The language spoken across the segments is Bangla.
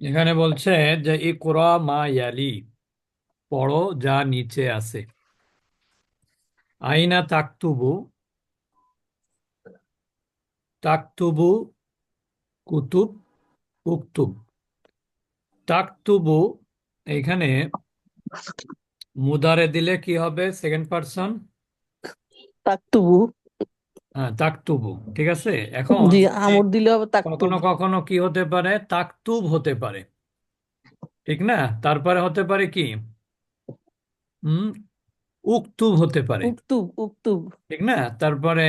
এখানে বলছে যে, ইকরা মা ইয়ালি, পড়ো যা নিচে আছে। আইনা তাকতুবু তাকতুবু কুতুব, উকতুব। তাকতুবু এখানে মুদারে দিলে কি হবে, সেকেন্ড পারসন? তাকতুবু। হ্যাঁ তাকতুবু ঠিক আছে? এখন জি আমর দিলে হবে তাকতুব। কখনো কখনো কি হতে পারে? তাকতুব হতে পারে। ঠিক না? তারপরে হতে পারে কি? হুম? উকতুব হতে পারে। উকতুব উকতুব। ঠিক না? তারপরে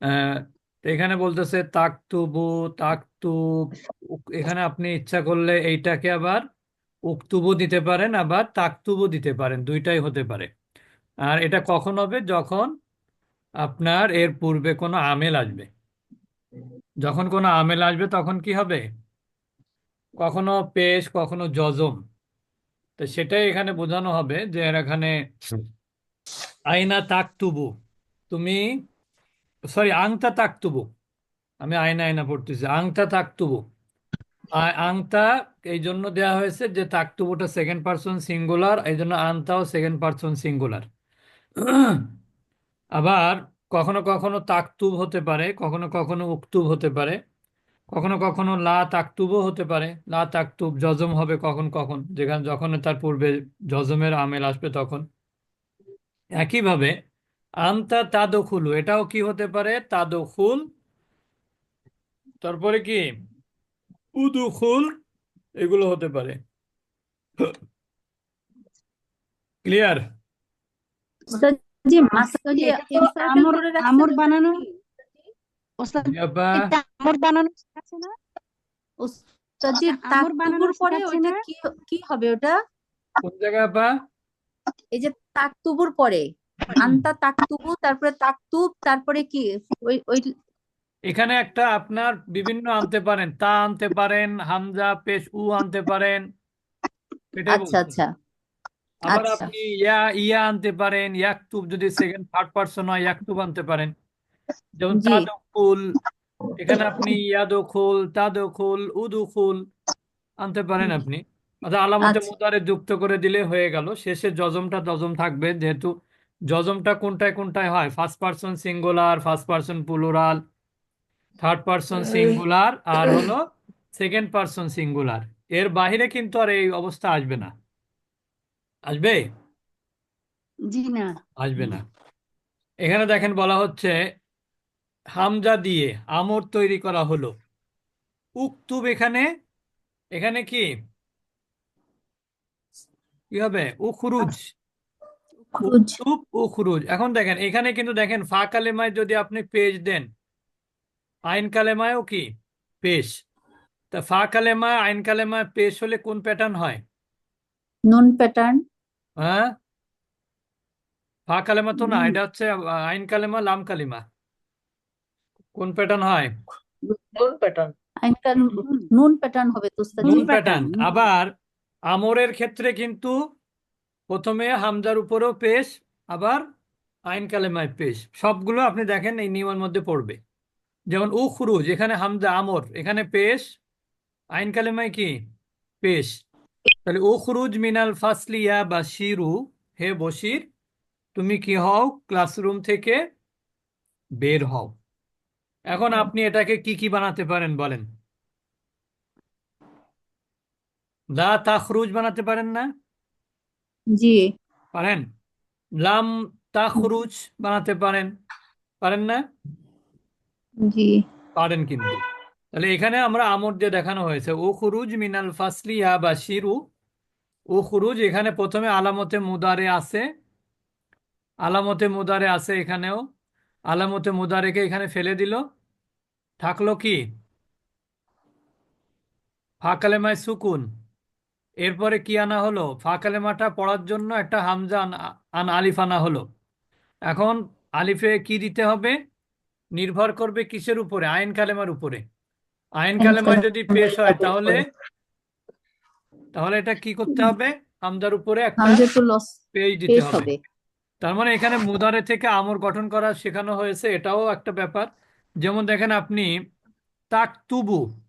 আহ, এখানে বলতেছে তাকতুবু তাকতুব এখানে আপনি ইচ্ছা করলে এইটাকে আবার উকতুবও দিতে পারেন আবার তাকতুবও দিতে পারেন। দুইটাই হতে পারে। আর এটা কখন হবে? যখন আপনার এর পূর্বে কোনো আমেল আসবে। যখন কোনো আমেল আসবে, তখন কি হবে? কখনো পেশ, কখনো জজম তো সেটাই এখানে বোঝানো হবে যে এর এখানে আইনা তাকতুবু। তুমি, সরি, আংতা তাকতুবু। আমি আয়না আয়না পড়তেছি। আংতা তাকতুবু। আংতা এই জন্য দেওয়া হয়েছে যে তাকতুবুটা সেকেন্ড পারসন সিঙ্গুলার এই জন্য আনতাও সেকেন্ড পারসন সিঙ্গুলার আবার কখনো কখনো তাকতুব হতে পারে, কখনো কখনো উক্তুব হতে পারে, কখনো কখনো লা তাকতুবও হতে পারে। লা তাকতুব জজম হবে কখন কখন, যেখানে যখন তার পূর্বে জজমের আমেল আসবে তখন। একইভাবে আনতা তাদখুলু, এটাও কি হতে পারে? তাদখুল। তারপরে কি? উদুখুল, এগুলো হতে পারে। ক্লিয়ার? কি ওস্তাদ আমর আমর বানানো ওস্তাদ আমর বানানো আছে না? ওস্তাদ জি আচ্ছা, আমর বানানো পরে ওইটা কি কি হবে ওটা? কোন জায়গায় আপা এই যে তাকতুবুর পরে। আনতা তাকতুবু তারপরে তাকতুব তারপরে কি? ওই ওই এখানে একটা আপনার বিভিন্ন আনতে পারেন। তা আনতে পারেন হামজা পেশ উ আনতে পারেন। আচ্ছা আচ্ছা। আবার আচ্ছা। আপনি ইয়া ইয়া আনতে পারেন ইয়াকতুব যদি সেকেন্ড থার্ড পারসন হয় ইয়াকতুব আনতে পারেন। যেমন জি। তাদখুল এখানে আপনি ইয়াদখুল তাদখুল উদুখুল আনতে পারেন আপনি। অর্থাৎ আলামতে আচ্ছা। মুদারে যুক্ত করে দিলে হয়ে গেল। শেষে জজমটা জজম থাকবে যেহেতু জজমটা কোনটায় কোনটায় হয়? First person singular first person plural third person singular আর হলো সেকেন্ড পারসন সিঙ্গুলার এর বাইরে কিন্তু আর এই অবস্থা আসবে না। আসবে? জি না। আসবে না। এখানে দেখেন বলা হচ্ছে হামজা দিয়ে আমর তৈরি করা হলো। উকতুব এখানে এখানে কি? কি হবে? উখরুজ। খুরুজ উখরুজ। এখন দেখেন এখানে কিন্তু দেখেন ফা কালেমায় যদি আপনি পেজ দেন আইন কালেমায়ও কি? পেশ। তা ফা কালেমায় আইন কালেমায় পেশ হলে কোন প্যাটার্ন হয়? নুন প্যাটার্ন হ্যাঁ? ফা কালেমা তো না এটা হচ্ছে আইন কালেমা লাম কালিমা। কোন প্যাটার্ন হয়? নুন প্যাটার্ন নুন প্যাটার্ন হবে নুন প্যাটার্ন আবার আমরের ক্ষেত্রে কিন্তু প্রথমে হামজার উপরেও পেশ আবার আইন কালেমায় পেশ। সবগুলো আপনি দেখেন এই নিয়মের মধ্যে পড়বে। যেমন উখরুজ এখানে হামজা আমর এখানে পেশ আইন কালেমায় কি? পেশ। তাহলে উখরুজ মিনাল ফাসলিয়া বা শিরু হে বশির তুমি কি হও? ক্লাসরুম থেকে বের হও। এখন আপনি এটাকে কি কি বানাতে পারেন বলেন? লা তাখরুজ বানাতে পারেন না? জি। পারেন? লাম তাখরুজ বানাতে পারেন। পারেন না? জি। পারেন কিন্তু। তাহলে এখানে আমরা আমর দিয়ে দেখানো হয়েছে ও খুরুজ মিনাল ফাসলিয়া বা শিরু ও খুরুজ এখানে প্রথমে আলামতে মুদারে আছে। আলামতে মুদারে আছে এখানেও। আলামতে মুদারেকে এখানে ফেলে দিল। থাকল কি? ফা কালেমায় সুকুন। এরপরে কি আনা হলো? ফা কালেমাটা পড়ার জন্য একটা হামজা আন আন আলিফ আনা হলো। এখন আলিফে কি দিতে হবে? নির্ভর করবে কিসের উপরে? আইন কালেমার উপরে। আইন কালেমায় যদি পেশ হয় তাহলে তাহলে এটা কি করতে হবে? হামজার উপরে একটা হামজা তো লস পেজ দিতে পেশ হবে। হবে। তার মানে এখানে মুদারে থেকে আমর গঠন করা শেখানো হয়েছে এটাও একটা ব্যাপার। যেমন দেখেন আপনি তাকতুবু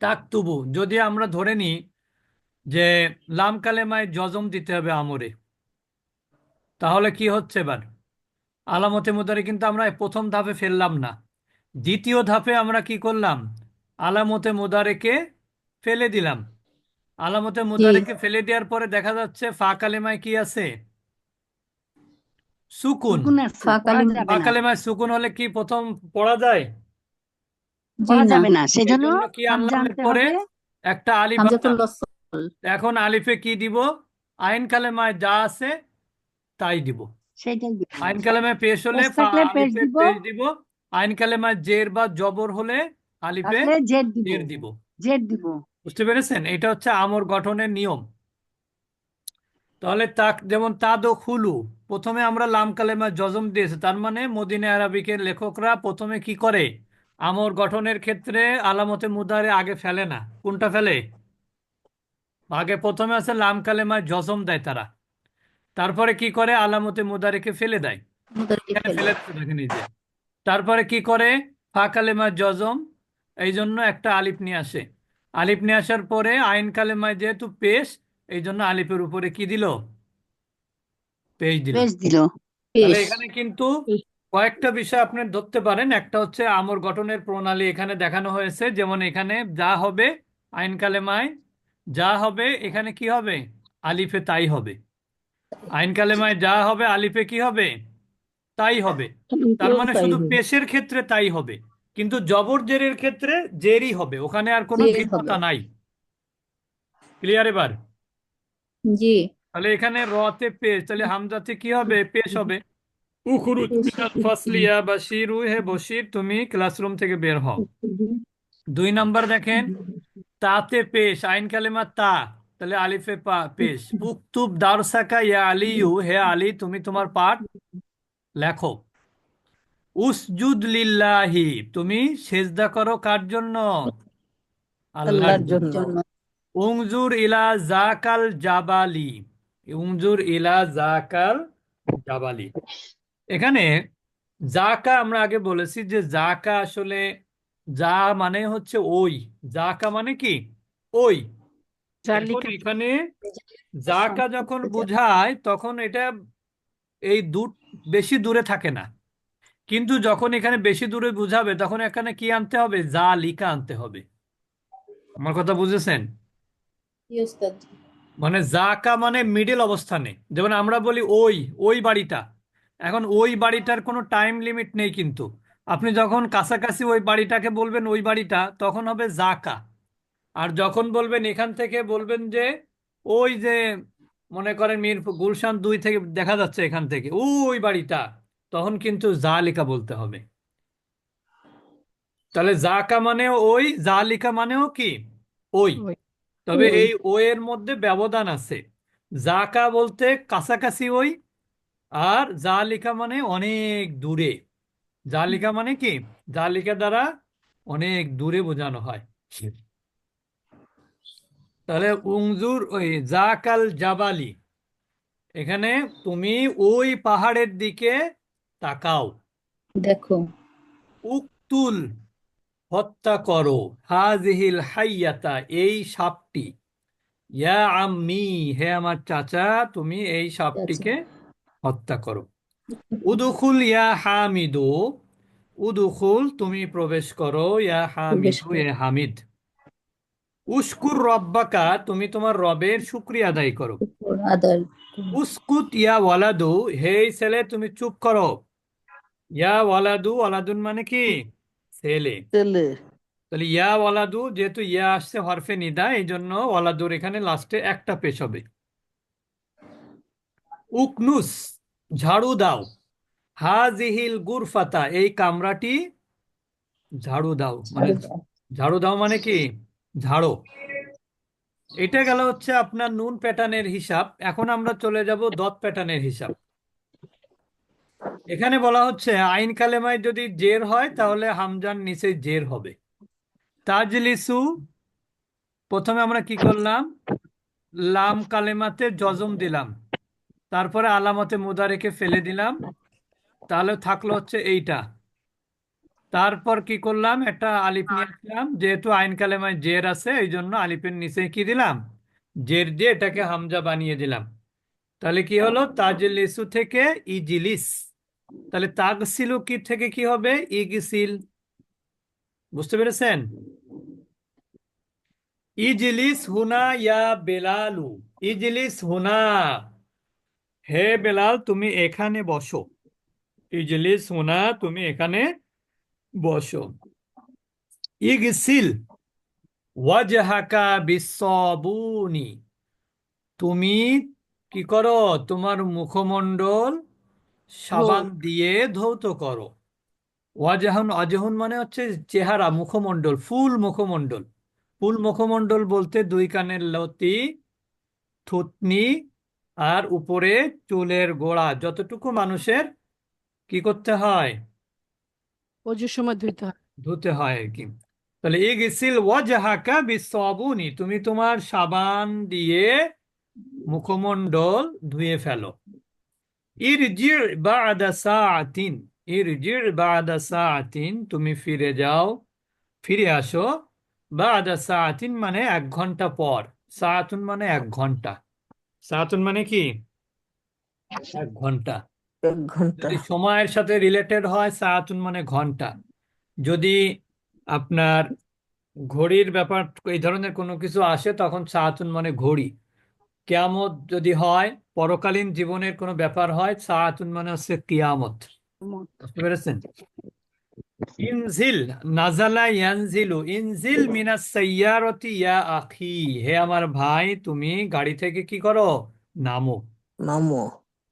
তাকতুবু যদি আমরা ধরে নিই যে লাম কালেমায় জজম দিতে হবে আমরে তাহলে কি হচ্ছে এবার? আলামতে মুদারে কিন্তু আমরা প্রথম ধাপে ফেললাম না। দ্বিতীয় ধাপে আমরা কি করলাম? আলামতে মুদারেকে ফেলে দিলাম। আলামতে মুদারেকে ফেলে দেওয়ার পরে দেখা যাচ্ছে ফা কালেমায় কি আছে? সুকুন। ফা কালেমায় সুকুন হলে কি প্রথম পড়া যায়? পড়া যাবে না সেজন্য কি আনলাম পরে একটা আলিফ এখন আলিফে কি দিব? আইন কালেমায় যা আছে তাই দিব। আইন কালেমায় পেশ হলে পেশ ফা- পেশ দিব। পেশ দিব। আইন কালেমায় জের বা জবর হলে আলিফে জেড দিব। জের দিব। বুঝতে পেরেছেন? এটা হচ্ছে আমর গঠনের নিয়ম। তাহলে তাক যেমন তাদ খুলু প্রথমে আমরা লাম কালেমা জজম দিয়েছি তার মানে মদিনা আরবিকের লেখকরা প্রথমে কি করে? আমর গঠনের ক্ষেত্রে আলামতে মুদারে আগে ফেলে না। কোনটা ফেলে? আগে প্রথমে আছে লাম কালেমায় জজম দেয় তারা। তারপরে কি করে? আলামতে মুদারেকে ফেলে দেয়। ফেলে নিজে তারপরে কি করে? ফা কালেমায় জজম এই জন্য একটা আলিফ নিয়ে আসে। আলিফ নিয়ে আসার পরে আইন কালেমায় যেহেতু পেশ এই জন্য আলিফের উপরে কি দিল? পেশ দিল। পেশ দিল। তাহলে এখানে কিন্তু কয়েকটা বিষয় আপনি ধরতে পারেন। একটা হচ্ছে আমর গঠনের প্রণালী এখানে দেখানো হয়েছে। যেমন এখানে যা হবে আইন কালেমায় যা হবে এখানে কি হবে? আলিফে তাই হবে। আইন কালেমায় যা হবে আলিফে কি হবে? তাই হবে। তার মানে শুধু পেশের ক্ষেত্রে তাই হবে। কিন্তু জবর জেরের ক্ষেত্রে জেরই হবে। ওখানে আর কোনো জের ভিন্নতা হবে। নাই। ক্লিয়ার এবার? জি। তাহলে এখানে রতে পেশ তাহলে হামজাতে কি হবে? পেশ হবে। উখরুজ মিনাল ফাসলিয়া বাশিরু হে বশির তুমি ক্লাসরুম থেকে বের হও। দুই নাম্বার দেখেন তাতে পেশ আইন কালেমা তা তাহলে আলিফে পা পেশ। উক্তুব দারসাকা ইয়া আলিয়ু হে আলী তুমি তোমার পাঠ লেখো। উসজুদ লিল্লাহি তুমি সেজদা করো কার জন্য? আল্লাহর জন্য। উংজুর ইলা জাকাল জাবালি উংজুর ইলা জাকাল জাবালি। এখানে জাকা আমরা আগে বলেছি যে জাকা আসলে যা মানে হচ্ছে ওই। জাকা মানে কি? ওই। এখন এখানে জাকা যখন বোঝায় তখন এটা এই দূর বেশি দূরে থাকে না। কিন্তু যখন এখানে বেশি দূরে বুঝাবে তখন এখানে কি আনতে হবে? যা লিকা আনতে হবে। আমার কথা বুঝেছেন? মানে জাকা মানে মিডল অবস্থানে। যেমন আমরা বলি ওই ওই বাড়িটা। এখন ওই বাড়িটার কোনো টাইম লিমিট নেই কিন্তু। আপনি যখন কাছাকাছি ওই বাড়িটাকে বলবেন ওই বাড়িটা তখন হবে জাকা আর যখন বলবেন এখান থেকে বলবেন যে ওই যে মনে করেন মিরপুর গুলশান দুই থেকে দেখা যাচ্ছে এখান থেকে। ওই বাড়িটা। তখন কিন্তু জালিকা বলতে হবে। তাহলে জাকা মানেও ওই জালিকা মানেও কি? ওই। ওই। তবে এই ও এর মধ্যে ব্যবধান আছে। জাকা বলতে কাছাকাছি ওই আর জালিকা মানে অনেক দূরে। জালিকা মানে কি? জালিকা দ্বারা অনেক দূরে বোঝানো হয়। তাহলে উংজুর ওই জাকাল জাবালি এখানে তুমি ওই পাহাড়ের দিকে তাকাও। দেখো। উকতুল হত্যা করো। হাজিহিল হাইয়াতা এই সাপটি। ইয়া আম্মি হে আমার চাচা তুমি এই সাপটিকে হত্যা করো। উদুখুল ইয়া হামিদু উদুখুল তুমি প্রবেশ করো ইয়া হামিদু। এ হামিদ। উস্কুর রব্বাকা তুমি তোমার রবের শুক্রিয়া আদায় করো। উস্কুত ইয়া ওয়ালাদু হে ছেলে তুমি চুপ করো। ইয়া ওয়ালাদু ওয়ালাদুন মানে কি? ছেলে। ছেলে। তাহলে ইয়া ওয়ালাদু যেহেতু ইয়া আসছে হরফে নিদা এই জন্য ওয়ালাদুর এখানে লাস্টে একটা পেশ হবে। উকনুস ঝাড়ু দাও। হাজিহিল গুরফাতা এই কামরাটি ঝাড়ু দাও। মানে ঝাড়ু দাও মানে কি? ঝাড়ো। এটা গেল হচ্ছে আপনার নুন প্যাটার্নের হিসাব। এখন আমরা চলে যাব দত প্যাটার্নের হিসাব। এখানে বলা হচ্ছে, আইন কালেমায় যদি জের হয়, তাহলে হামজার নিচে জের হবে। তাজলিসু, প্রথমে আমরা কি করলাম? লাম কালেমাতে জজম দিলাম। তারপরে আলামতে মুদারেকে ফেলে দিলাম। তাহলে থাকল হচ্ছে এইটা। তারপর কি করলাম? একটা আলিফ নিয়ে আসলাম। যেহেতু আইন কালেমায় জের আছে, এই জন্য আলিফের নিচে কি দিলাম? জের দিয়ে এটাকে হামজা বানিয়ে দিলাম। তাহলে কি হলো? তাজলিসু থেকে ইজিলিস। তাহলে তাগসিলু কি থেকে কি হবে? ইগসিল বুঝতে পেরেছেন? ইজলিস হুনা ইয়া বেলালু। ইজলিস হুনা। হে বেলাল, তুমি এখানে বসো। ইজলিস হুনা, তুমি এখানে বসো। ইগসিল ওয়াজহাকা বিসসাবুনি। তুমি কি করো? তোমার মুখমণ্ডল সাবান দিয়ে ধৌত করো। ওয়াজাহুন অজহুন মানে হচ্ছে চেহারা মুখমণ্ডল ফুল মুখমণ্ডল। ফুল মুখমণ্ডল বলতে দুই কানের লতি থুতনি আর উপরে চুলের গোড়া। যতটুকু মানুষের কি করতে হয়? অজুর সময় ধুইতে হয়। ধুতে হয় আর কি। তাহলে ইগসিল ওয়াজহাকা বিসসাবুনি তুমি তোমার সাবান দিয়ে মুখমণ্ডল ধুয়ে ফেলো। ইরজি বাদা সাআতিন ইরজি বাদা সাআতিন তুমি ফিরে যাও ফিরে আসো। বাদা সাআতিন মানে এক ঘণ্টা পর সাআতুন মানে এক ঘণ্টা। সাআতুন মানে কি? এক ঘণ্টা। এক ঘণ্টা। যদি সময়ের সাথে রিলেটেড হয় সাআতুন মানে ঘণ্টা। যদি আপনার ঘড়ির ব্যাপার এই ধরনের কোনো কিছু আসে তখন সাআতুন মানে ঘড়ি। কিয়ামত যদি হয় পরকালীন জীবনের কোনো ব্যাপার হয় সাআতুন মানে হচ্ছে কিয়ামত বুঝতে পেরেছেন ইনজিল নাজালা ইয়ানজিলু ইনজিল মিনাস সাইয়ারতি ইয়া আখি হে আমার ভাই তুমি গাড়ি থেকে কি করো নামো নামো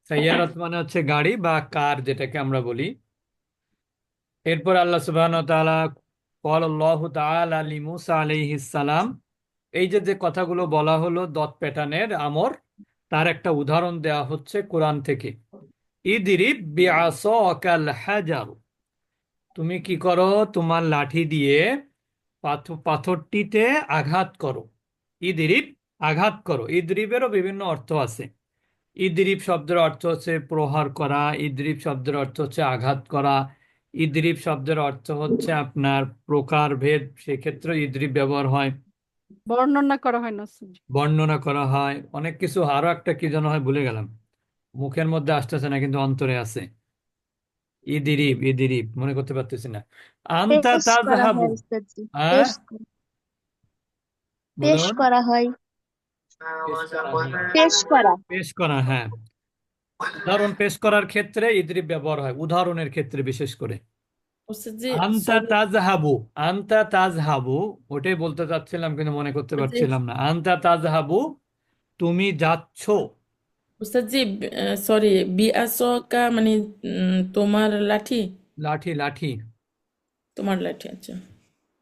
সাইয়ারত মানে হচ্ছে গাড়ি বা কার যেটাকে আমরা বলি এরপর আল্লাহ সুবহানাহু ওয়া তাআলা قال الله تعالى لموسى عليه السلام এই যে যে কথাগুলো বলা হলো দত প্যাটার্নের আমর, তার একটা উদাহরণ দেয়া হচ্ছে কোরআন থেকে। তুমি কি করো? তোমার লাঠি দিয়ে পাথর পাথরটিতে আঘাত করো। ইদরিব, আঘাত করো। ইদরিবেরও বিভিন্ন অর্থ আছে। ইদরিব শব্দের অর্থ হচ্ছে প্রহার করা, ইদরিব শব্দের অর্থ হচ্ছে আঘাত করা, ইদরিব শব্দের অর্থ হচ্ছে আপনার প্রকারভেদ। সেক্ষেত্রে ইদরিব ব্যবহার হয়। বর্ণনা করা হয় না বর্ণনা করা হয়। অনেক কিছু আরও একটা কি যেন হয় ভুলে গেলাম। মুখের মধ্যে আসতেছে না কিন্তু অন্তরে আছে। ইদিরিব ইদিরিব মনে করতে পারতেছি না। আনতা পেশ করা তাযহাবু হয় হ্যাঁ পেশ পেশ বলুন করা হয় পেশ করা হয়। পেশ করা। পেশ করা হ্যাঁ। উদাহরণ পেশ করার ক্ষেত্রে ইদরিব ব্যবহার হয় উদাহরণের ক্ষেত্রে বিশেষ করে। আনতা তাজহাবু আনতা তাজহাবু ওটাই বলতে চাচ্ছিলাম কিন্তু মনে করতে পারছিলাম না। আনতা তাজহাবু তুমি যাচ্ছ। ওস্তাদজি সরি বিআসকা মানে তোমার লাঠি? লাঠি লাঠি। তোমার লাঠি আচ্ছা।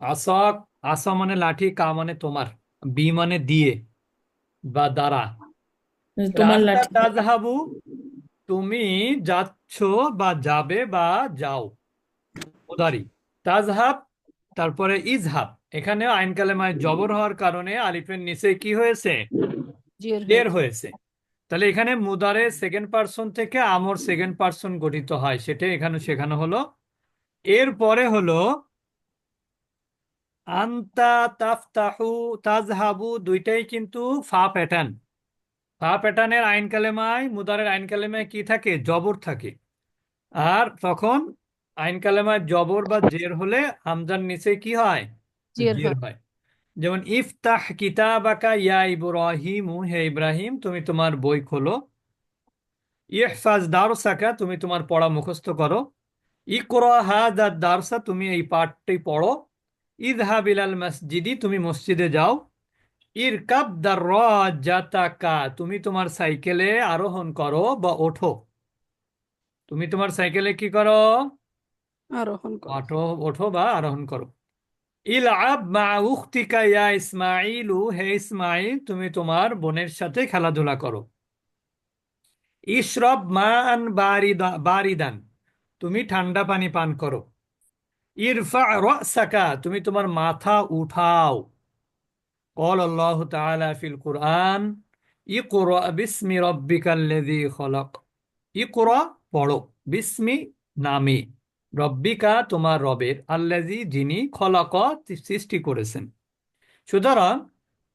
আসা আসা মানে লাঠি কা মানে তোমার বি মানে দিয়ে বা দ্বারা। তোমার লাঠি। তাজহাবু তুমি যাচ্ছ বা যাবে বা যাও। উদারি তাজহাব তারপরে ইজহাব। এখানে আইন কালেমায় জবর হওয়ার কারণে আলিফের নিচে কি হয়েছে? জের হয়েছে। তাহলে এখানে মুদারে সেকেন্ড পার্সন থেকে আমর সেকেন্ড পার্সন গঠিত হয়। সেটা এখানে শেখানো হলো। এরপরে হলো আন্তা তাফতাহু তাজহাবু দুইটাই কিন্তু ফা প্যাটার্ন ফা প্যাটার্নের আইন কালেমায় মুদারের আইন কালেমায় কি থাকে? জবর থাকে। আর তখন আইন কালেমায় জবর বা জের হলে হামজার নিচে কি হয়? জের হয়। হয়। যেমন ইফতাহ কিতাবাকা ইয়া ইব্রাহিমু হে ইব্রাহিম তুমি তোমার বই খোলো। ইহফাজ দারসাকা তুমি তোমার পড়া মুখস্থ করো। ইকরা হাদা দারসা তুমি এই পাঠটি পড়ো। ইযহাব ইলাল মসজিদি তুমি মসজিদে যাও। ইরকাব দাররাজাতাকা তুমি তোমার সাইকেলে আরোহণ করো বা ওঠো। তুমি তোমার সাইকেলে কি করো? আরোহণ করা ওঠো ওঠো বা আরোহণ করো ইলআব মা উখতিকা ইয়া ইসমাইলু হে ইসমাইল তুমি তোমার বোনের সাথে খেলাধুলা করো ইশরব মান বারিদা বারিদান তুমি ঠান্ডা পানি পান করো ইরফা রাসাকা তুমি তোমার মাথা উঠাও قال الله تعالى في القرآن اقرأ باسم ربك الذي خلق اقرأ পড়ো বিস্মি নামে রব্বিকা তোমার রবের আল্লাজি যিনি খলাক সৃষ্টি করেছেন সুতরাং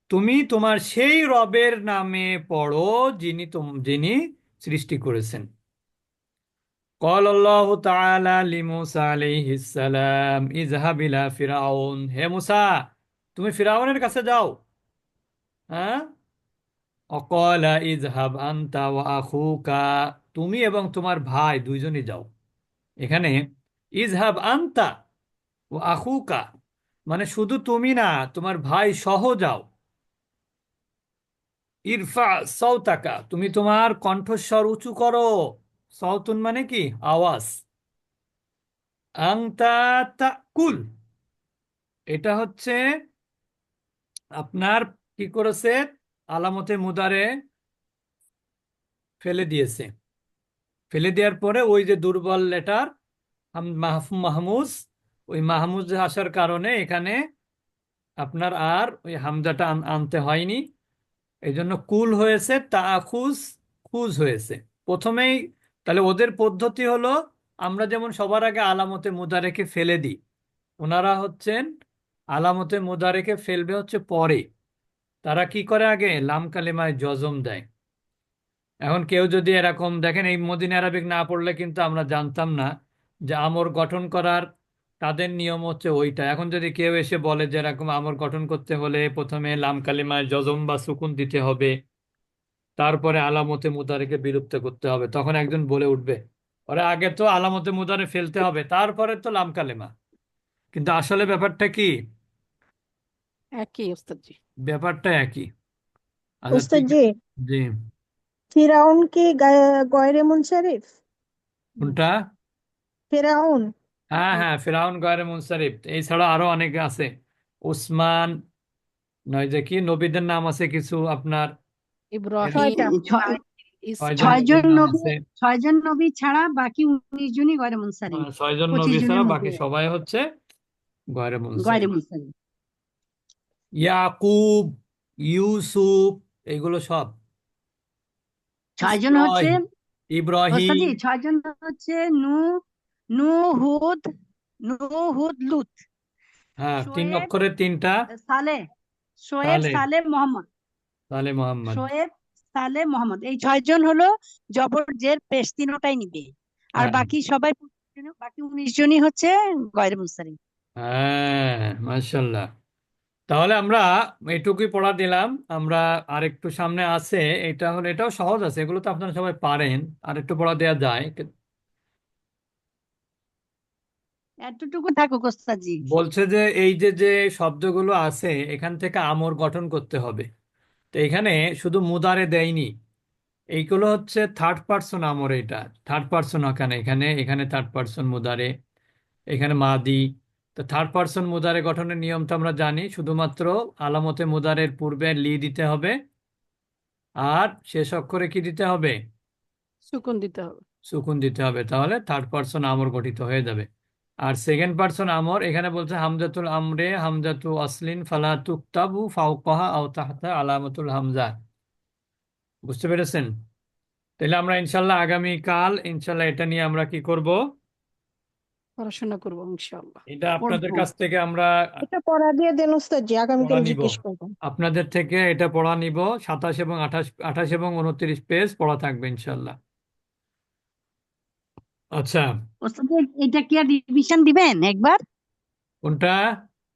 তুমি তোমার সেই রবের নামে পড়ো যিনি তোম- যিনি সৃষ্টি করেছেন قال الله تعالى لموسى عليه السلام اذهب إلى فرعون হে মুসা তুমি ফিরাউনের কাছে যাও হ্যাঁ অকল ইজহাব আনতা ওয়া আখুকা তুমি এবং তোমার ভাই দুইজনই যাও এখানে ইজহাব আনতা ও আখুকা। মানে শুধু তুমি না, তোমার ভাই সহ যাও। ইরফা সৌতাকা তুমি তোমার কণ্ঠস্বর উঁচু করো। সৌতুন মানে কি? আওয়াজ। আংতা তাকুল। এটা হচ্ছে আপনার কি করেছে? আলামতে মুদারে ফেলে দিয়েছে। ফেলে দেওয়ার পরে ওই যে দুর্বল লেটার মাহমুজ, ওই মাহমুজ আসার কারণে এখানে আপনার আর ওই হামজাটা আনতে হয়নি। এই জন্য কুল হয়েছে তাখুজ খুজ হয়েছে। প্রথমেই তাহলে ওদের পদ্ধতি হলো, আমরা যেমন সবার আগে আলামতে মুদারেকে ফেলে দিই, ওনারা হচ্ছেন আলামতে মুদারেকে ফেলবে হচ্ছে পরে। তারা কি করে আগে? লাম কালিমায় জজম দেয়। এখন কেউ যদি এরকম দেখেন, এই মদিন আরবিক না পড়লে কিন্তু আমরা জানতাম না। যে আমর গঠন করার তাদের নিয়ম হচ্ছে ওইটা। এখন যদি কেউ এসে বলে যে এরকম আমর গঠন করতে হলে প্রথমে লাম কালিমায় জজম বা সুকুন দিতে হবে তারপরে আলামতে মুদারেকে বিলুপ্ত করতে হবে তখন একজন বলে উঠবে। ওরে আগে তো আলামতে মুদারে ফেলতে হবে তারপরে তো লাম কালিমা। কিন্তু আসলে ব্যাপারটা কি? একই ব্যাপারটা একই। আচ্ছা জি জি। ফিরাউন কি গয়রে মুনসারিফ কোনটা? ফিরাউন। হ্যাঁ হ্যাঁ ফেরাউন গয়রে মুনসারিফ এছাড়া আরও অনেকে আছে। উসমান নয় যে কি নবীদের নাম আছে কিছু আপনার। ইব্রাহিম। ছয়টা। ছয়জন ছয়জন নাম নবী আছে ছয়জন নবী ছাড়া বাকি উনিশ জনই গয়রে মুনসারিফ আহ, ছয়জন পঁচিশ নবী জনের ছাড়া মধ্যে। সবাই হচ্ছে গয়রে গয়রে মুনসারিফ মুনসারিফ ইয়াকুব ইউসুফ এগুলো সব। ছয়জন হচ্ছে ইব্রাহিম। ওস্তাদি ছয়জন হচ্ছে নূ নূ হুদ নূ হুদ লুত। হ্যাঁ তিন শোয়েব, অক্ষরের তিনটা। সালে শোয়েব। সালে। মোহাম্মদ। তাহলে মোহাম্মদ। শোয়েব সালে মোহাম্মদ। এই ছয়জন হলো জবর জের পেশ তিনটাই নিবে। আর হ্যাঁ। বাকি সবাই বাকি উনিশ জনই হচ্ছে গয়রে মুনসারিফ হ্যাঁ মাশাল্লাহ তাহলে আমরা এটুকুই পড়া দিলাম। আমরা আরেকটু সামনে আছে এটা হলো এটাও সহজ আছে এগুলো তো আপনারা সবাই পারেন আর একটু পড়া দেওয়া যায়। এতটুকু থাকুক ওস্তাদজি। বলছে যে এই যে যে শব্দগুলো আছে এখান থেকে আমর গঠন করতে হবে। তো এখানে শুধু মুদারে দেয়নি এইগুলো হচ্ছে থার্ড পার্সন আমর এটা। থার্ড পার্সন ওখানে এখানে এখানে থার্ড পার্সন মুদারে এখানে মাদি। তো থার্ড পার্সন মুদারে গঠনের নিয়মটা আমরা জানি শুধুমাত্র আলামতে মুদারের পূর্বে লি দিতে হবে আর শেষ অক্ষরে কি দিতে হবে? সুকুন দিতে হবে। সুকুন দিতে হবে তাহলে থার্ড পার্সন আমর গঠিত হয়ে যাবে। আর সেকেন্ড পার্সন আমর এখানে বলছে হামজাতুল আমরে হামজাতু আসলিন ফালা তুক্তাবু ফাওকাহা আও তাহতা আলামাতুল হামজা। বুঝতে পেরেছেন? তাহলে আমরা ইনশাল্লাহ আগামী কাল ইনশাল্লাহ এটা নিয়ে আমরা কি করব? পড়াশোনা করব ইনশাআল্লাহ এটা আপনাদের কাছ থেকে আমরা এটা পড়া দিয়ে দেন উস্তাদ জি আগামীকাল পড়া নিব। জিজ্ঞেস করব। আপনাদের থেকে এটা পড়া নিব সাতাশ এবং আঠাশ আঠাশ এবং উনত্রিশ পেজ পড়া থাকবে ইনশাল্লাহ। আচ্ছা। ওস্তাদ এটা কি আর রিভিশন দিবেন একবার? কোনটা?